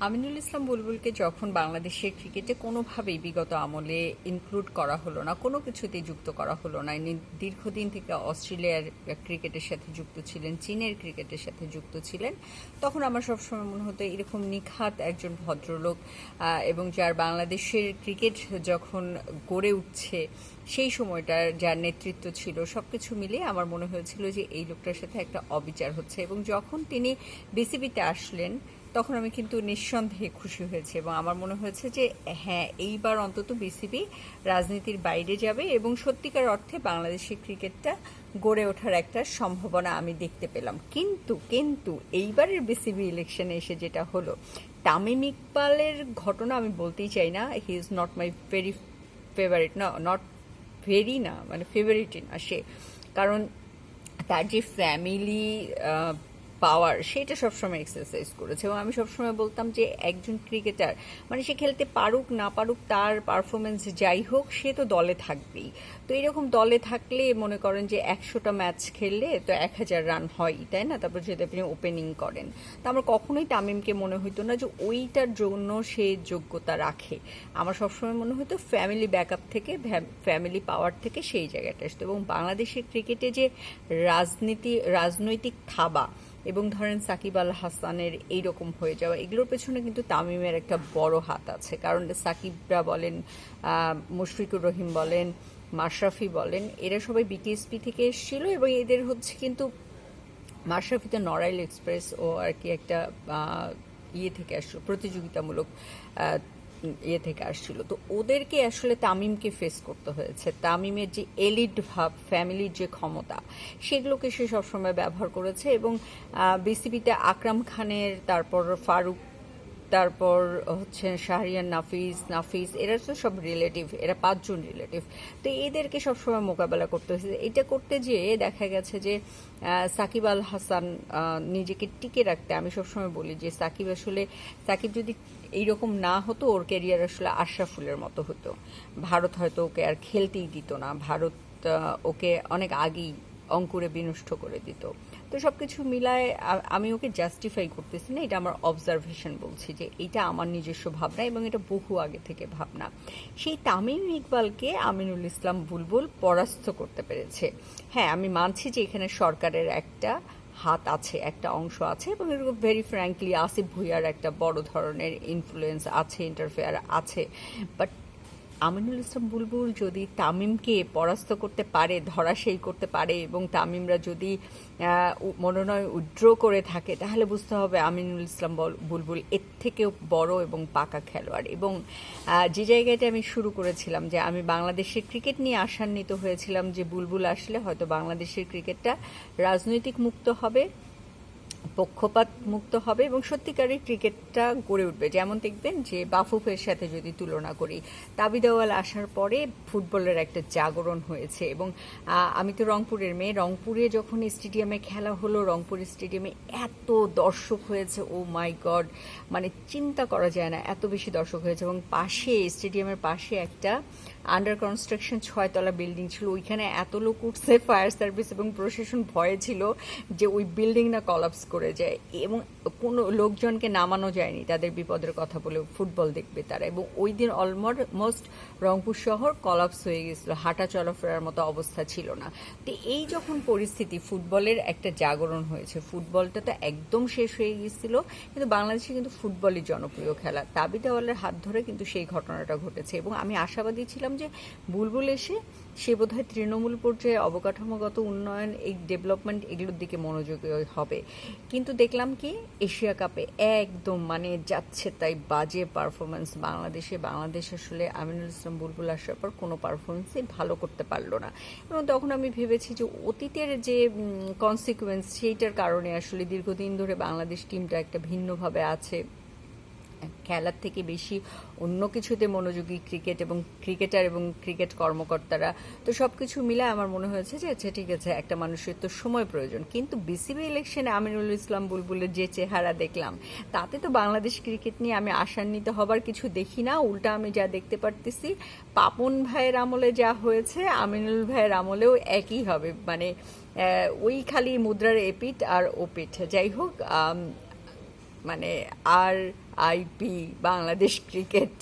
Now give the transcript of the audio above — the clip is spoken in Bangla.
আমিনুল ইসলাম বুলবুলকে যখন বাংলাদেশের ক্রিকেটে কোনোভাবেই বিগত আমলে ইনক্লুড করা হলো না, কোনো কিছুতেই যুক্ত করা হলো না দীর্ঘদিন থেকে অস্ট্রেলিয়ার ক্রিকেটের সাথে যুক্ত ছিলেন, চীনের ক্রিকেটের সাথে যুক্ত ছিলেন, তখন আমার সবসময় মনে হতো এরকম নিখাত একজন ভদ্রলোক এবং যার বাংলাদেশের ক্রিকেট যখন গড়ে উঠছে, সেই সময়টার যার নেতৃত্ব ছিল সব কিছু মিলিয়ে আমার মনে হয়েছিল যে এই লোকটার সাথে একটা অবিচার হচ্ছে, এবং যখন তিনি বিসিবিতে আসলেন তখন আমি কিন্তু নিঃসন্দেহে খুশি হয়েছে এবং আমার মনে হয়েছে যে হ্যাঁ এইবার অন্তত বিসিবি রাজনীতির বাইরে যাবে এবং সত্যিকার অর্থে বাংলাদেশের ক্রিকেটটা গড়ে ওঠার একটা সম্ভাবনা আমি দেখতে পেলাম। কিন্তু কিন্তু এইবারের বিসিবি ইলেকশনে এসে যেটা হলো, তামিম ইকবালের ঘটনা আমি বলতেই চাই না he is not my very favourite না নট ভেরি না মানে ফেভারিটই না সে। কারণ তার যে ফ্যামিলি পাওয়ার, সেটা সবসময় এক্সারসাইজ করেছে। এবং আমি সবসময় বলতাম যে, একজন ক্রিকেটার মানে সে খেলতে পারুক, না পারুক, তার পারফরমেন্স যাই হোক, সে তো দলে থাকবেই। তো এরকম দলে থাকলে মনে করেন যে, একশোটা ম্যাচ খেললে তো এক হাজার রান হয় তাই না? তারপর যদি আপনি ওপেনিং করেন। তা আমার কখনোই তামিমকে মনে হইতো না যে, ওইটার জন্য সে যোগ্যতা রাখে। আমার সবসময় মনে হতো ফ্যামিলি ব্যাকআপ থেকে ফ্যামিলি পাওয়ার থেকে সেই জায়গাটা আসতো। এবং বাংলাদেশের ক্রিকেটে যে রাজনীতি, রাজনৈতিক থাবা এবং ধরেন সাকিব আল হাসানের এইরকম হয়ে যাওয়া, এগুলোর পেছনে কিন্তু তামিমের একটা বড় হাত আছে। কারণ সাকিবরা বলেন মুশফিকুর রহিম বলেন, মাশরাফি বলেন, এরা সবাই বিটিএসপি থেকে এসেছিল এবং এদের হচ্ছে কিন্তু মাশরাফিতে নড়াইল এক্সপ্রেস ও আর কি একটা ইয়ে থেকে আসলো, প্রতিযোগিতামূলক ইয়ে থেকে আসছিল। তো ওদেরকে আসলে তামিমকে ফেস করতে হয়েছে। তামিমের যে এলিড ভাব ফ্যামিলির যে ক্ষমতা, সেগুলোকে সে সবসময় ব্যবহার করেছে এবং বিসিবিতে আকরাম খানের, তারপর ফারুক তারপর হচ্ছে শাহরিয়ান নাফিস নাফিস, এরা তো সব রিলেটিভ এরা পাঁচজন রিলেটিভ তো এদেরকে সবসময় মোকাবেলা করতে হয়েছে। এটা করতে যেয়ে দেখা গেছে যে সাকিব আল হাসান নিজেকে টিকে রাখতে আমি সবসময় বলি যে, সাকিব আসলে, সাকিব যদি এইরকম না হতো, ওর ক্যারিয়ার আসলে আশরাফুলের মতো হতো। ভারত হয়তো ওকে আর খেলতেই দিত না। ভারত ওকে অনেক আগেই অঙ্কুরে বিনষ্ট করে দিত। তো সব কিছু মিলায় আমি ওকে জাস্টিফাই করতেছি না, এটা আমার অবজারভেশন বলছি যে এটা আমার নিজস্ব ভাবনা এবং এটা বহু আগে থেকে ভাবনা। সেই তামিম ইকবালকে আমিনুল ইসলাম বুলবুল পরাস্ত করতে পেরেছে। হ্যাঁ আমি মানছি যে এখানে সরকারের একটা হাত আছে, একটা অংশ আছে এবং এরকম ভেরি ফ্র্যাঙ্কলি আসিফ ভুইয়ার একটা বড় ধরনের ইনফ্লুয়েন্স আছে ইন্টারফেয়ার আছে। বাট আমিনুল ইসলাম বুলবুল যদি তামিমকে পরাস্ত করতে পারে, ধরাশায়ী করতে পারে এবং তামিমরা যদি মনোনয় উ- মনোনয়ন উইথড্র করে থাকে, তাহলে বুঝতে হবে আমিনুল ইসলাম বল- বুলবুল এর থেকেও বড় এবং পাকা খেলোয়াড়। এবং যে জায়গাটা আমি শুরু করেছিলাম যে আমি বাংলাদেশের ক্রিকেট নিয়ে আশান্বিত হয়েছিলাম যে বুলবুল আসলে হয়তো বাংলাদেশের ক্রিকেটটা রাজনৈতিক মুক্ত হবে। পক্ষপাত মুক্ত হবে এবং সত্যিকারের ক্রিকেটটা গড়ে উঠবে। যেমন দেখবেন যে বাফুফের সাথে যদি তুলনা করি তাবি দেওয়াল আসার পরে ফুটবলের একটা জাগরণ হয়েছে এবং আমি তো রংপুরের মেয়ে। রংপুরে যখন স্টেডিয়ামে খেলা হলো, রংপুর স্টেডিয়ামে এত দর্শক হয়েছে, ও মাই গড মানে চিন্তা করা যায় না, এত বেশি দর্শক হয়েছে এবং পাশে, স্টেডিয়ামের পাশে একটা আন্ডার কনস্ট্রাকশন ছয়তলা বিল্ডিং ছিল। ওইখানে এত লোক উঠছে ফায়ার সার্ভিস এবং প্রশাসন ভয়ে ছিল যে ওই বিল্ডিং না কলাপস করে যায় এবং কোনো লোকজনকে নামানো যায়নি, তাদের বিপদের কথা বলে ফুটবল দেখবে তারা। এবং ওই দিন অলমোস্ট রংপুর শহর কলাপস হয়ে গেছিল, হাঁটা চলাফেরার মতো অবস্থা ছিল না। তো এই যখন পরিস্থিতি, ফুটবলের একটা জাগরণ হয়েছে, ফুটবলটা তো একদম শেষ হয়ে গিয়েছিল, কিন্তু বাংলাদেশে কিন্তু ফুটবলই জনপ্রিয় খেলা। তাবি দেওয়ালের হাত ধরে কিন্তু সেই ঘটনাটা ঘটেছে এবং আমি আশাবাদী ছিলাম যে বুলবুল এসে সে বোধহয় তৃণমূল পর্যায়ে অবকাঠামোগত উন্নয়ন, এই ডেভেলপমেন্ট এগুলোর দিকে মনোযোগী হবে। কিন্তু দেখলাম কি, এশিয়া কাপে একদম মানে যাচ্ছে তাই বাজে পারফরমেন্স বাংলাদেশে, বাংলাদেশ আসলে আমিনুল ইসলাম বুলবুল আসার পর কোনো পারফরমেন্সই ভালো করতে পারল না। এবং তখন আমি ভেবেছি যে অতীতের যে কনসিকুয়েন্স সেইটার কারণে আসলে দীর্ঘদিন ধরে বাংলাদেশ টিমটা একটা ভিন্নভাবে আছে। খেলার থেকে বেশি অন্য কিছুতে মনোযোগী ক্রিকেট এবং ক্রিকেটার এবং ক্রিকেট কর্মকর্তারা। তো সব কিছু মিলে আমার মনে হয়েছে যে আচ্ছা ঠিক আছে, একটা মানুষের তো সময় প্রয়োজন। কিন্তু বিসিবি ইলেকশনে আমিনুল ইসলাম বুলবুলের যে চেহারা দেখলাম, তাতে তো বাংলাদেশ ক্রিকেট নিয়ে আমি আশান্বিত হবার কিছু দেখি না। উল্টা আমি যা দেখতে পারতেছি, পাপন ভাইয়ের আমলে যা হয়েছে, আমিনুল ভাইয়ের আমলেও একই হবে। মানে ওই খালি মুদ্রার এপিট আর ওপিট যাই হোক মানে আর আইপি বাংলাদেশ ক্রিকেট।